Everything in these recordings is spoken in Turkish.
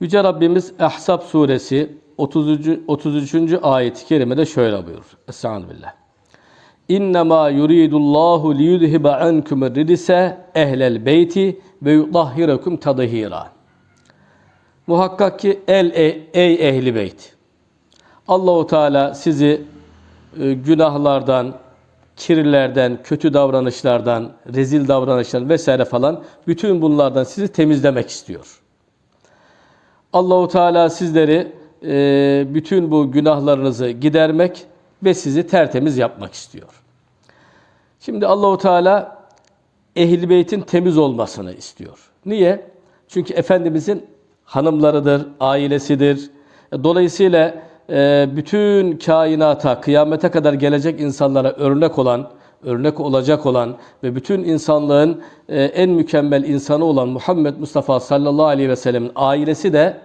Yüce Rabbimiz Ahzab suresi 33. 33. ayet-i kerimede şöyle buyurur. Estağfirullah. İnnemâ yuridullahu liyudhiba ankum ridise ehlel beyti ve yutahhirakum tadhira. Muhakkak ki el ey, ey ehli beyt. Allahu Teala sizi e, günahlardan, kirlerden, kötü davranışlardan, rezil davranışlardan vesaire falan bütün bunlardan sizi temizlemek istiyor. Allahu Teala sizleri e, bütün bu günahlarınızı gidermek ve sizi tertemiz yapmak istiyor. Şimdi Allahu Teala Ehl-i Beyt'in temiz olmasını istiyor. Niye? Çünkü Efendimizin hanımlarıdır, ailesidir. Dolayısıyla e, bütün kainata, kıyamete kadar gelecek insanlara örnek olan, örnek olacak olan ve bütün insanlığın e, en mükemmel insanı olan Muhammed Mustafa sallallahu aleyhi ve sellemin ailesi de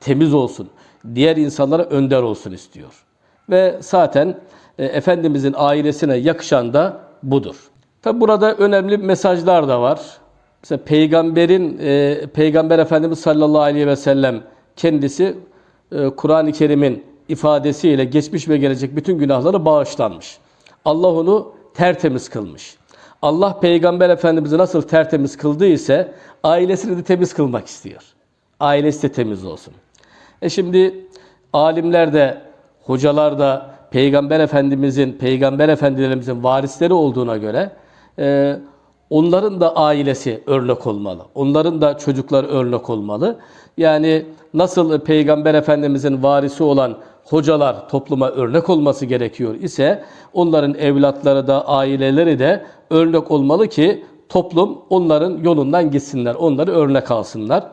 temiz olsun. Diğer insanlara önder olsun istiyor. Ve zaten e, Efendimizin ailesine yakışan da budur. Tabi burada önemli mesajlar da var. Mesela peygamberin, e, Peygamber Efendimiz sallallahu aleyhi ve sellem kendisi Kur'an-ı Kerim'in ifadesiyle geçmiş ve gelecek bütün günahları bağışlanmış. Allah onu tertemiz kılmış. Allah Peygamber Efendimiz'i nasıl tertemiz kıldığı ise ailesini de temiz kılmak istiyor. Ailesi de temiz olsun. E şimdi alimler de, hocalar da Peygamber Efendimizin, Peygamber Efendilerimizin varisleri olduğuna göre e, onların da ailesi örnek olmalı. Onların da çocuklar örnek olmalı. Yani nasıl Peygamber Efendimizin varisi olan hocalar topluma örnek olması gerekiyor ise onların evlatları da aileleri de örnek olmalı ki toplum onların yolundan gitsinler, onları örnek alsınlar.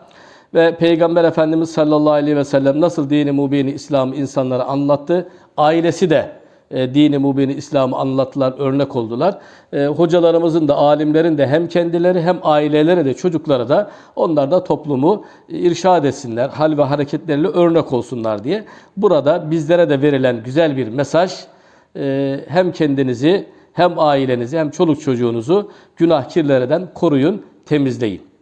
Ve Peygamber Efendimiz sallallahu aleyhi ve sellem nasıl dini mubini İslam'ı insanlara anlattı, ailesi de e, dini mubini İslam'ı anlattılar, örnek oldular. E, hocalarımızın da, alimlerin de hem kendileri hem aileleri de, çocukları da onlar da toplumu irşad etsinler, hal ve hareketleriyle örnek olsunlar diye. Burada bizlere de verilen güzel bir mesaj, e, hem kendinizi hem ailenizi hem çoluk çocuğunuzu günah kirlerden koruyun, temizleyin.